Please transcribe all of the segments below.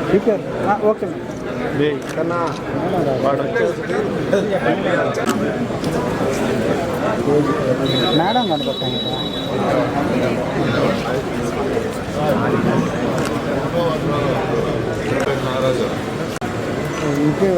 Speaker okay కన్నా వాడు madam కనపడతాను ఇంకే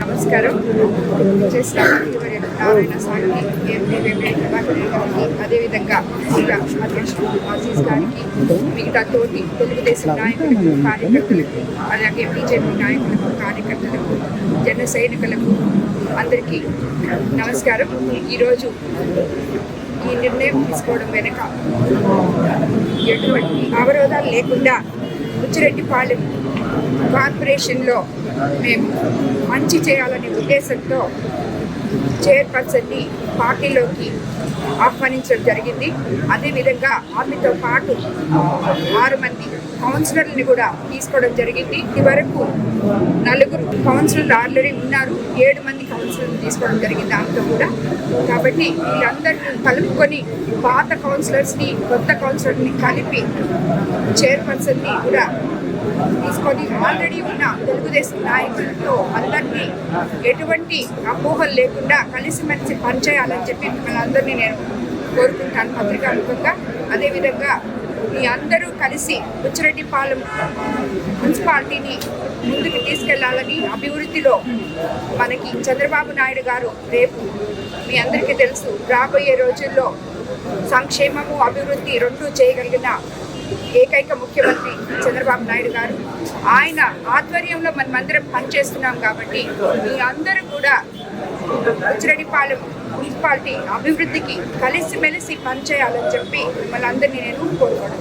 నమస్కారం. చేసిన మంత్రివర్యులు నారాయణ స్వామికి ఎంపీ గారికి అదేవిధంగా అధ్యక్షుడు అజీజ్ గారికి మిగతా తోటి తెలుగుదేశం నాయకులకు కార్యకర్తలకు అలాగే బీజేపీ నాయకులకు కార్యకర్తలకు జన సైనికులకు అందరికీ నమస్కారం. ఈరోజు ఈ నిర్ణయం తీసుకోవడం వెనుక ఎటువంటి అవరోధాలు లేకుండా ఉచ్చిరెడ్డిపాలెం కార్పొరేషన్లో మేము మంచి చేయాలనే ఉద్దేశంతో చైర్పర్సన్ని పార్టీలోకి ఆహ్వానించడం జరిగింది. అదేవిధంగా ఆమెతో పాటు ఆరు మంది కౌన్సిలర్ని కూడా తీసుకోవడం జరిగింది. ఇదివరకు నలుగురు కౌన్సిలర్లు ఆల్రెడీ ఉన్నారు. ఏడు మంది కౌన్సిలర్ని తీసుకోవడం జరిగింది ఆమెతో కూడా. కాబట్టి వీళ్ళందరినీ కలుపుకొని పాత కౌన్సిలర్స్ని కొత్త కౌన్సిలర్ని కలిపి చైర్పర్సన్ని కూడా తీసుకొని ఆల్రెడీ ఉన్న తెలుగుదేశం నాయకులతో అందరినీ ఎటువంటి అపోహలు లేకుండా కలిసిమెలిసి పనిచేయాలని చెప్పి మిమ్మల్ని అందరినీ నేను కోరుకుంటాను పత్రికాముఖంగా అదేవిధంగా మీ అందరూ కలిసి బుచ్చిరెడ్డిపాలెం మున్సిపాలిటీని ముందుకు తీసుకెళ్ళాలని అభివృద్ధిలో మనకి చంద్రబాబు నాయుడు గారు రేపు మీ అందరికీ తెలుసు రాబోయే రోజుల్లో సంక్షేమము అభివృద్ధి రెండూ చేయగలిగిన ఏకైక ముఖ్యమంత్రి చంద్రబాబు నాయుడు గారు. ఆయన ఆధ్వర్యంలో మనమందరం పనిచేస్తున్నాం కాబట్టి మీ అందరూ కూడా ఉచ్చిరెడ్డిపాలెం మున్సిపాలిటీ అభివృద్ధికి కలిసిమెలిసి పనిచేయాలని చెప్పి మనందరినీ నేను కోరుకోవడం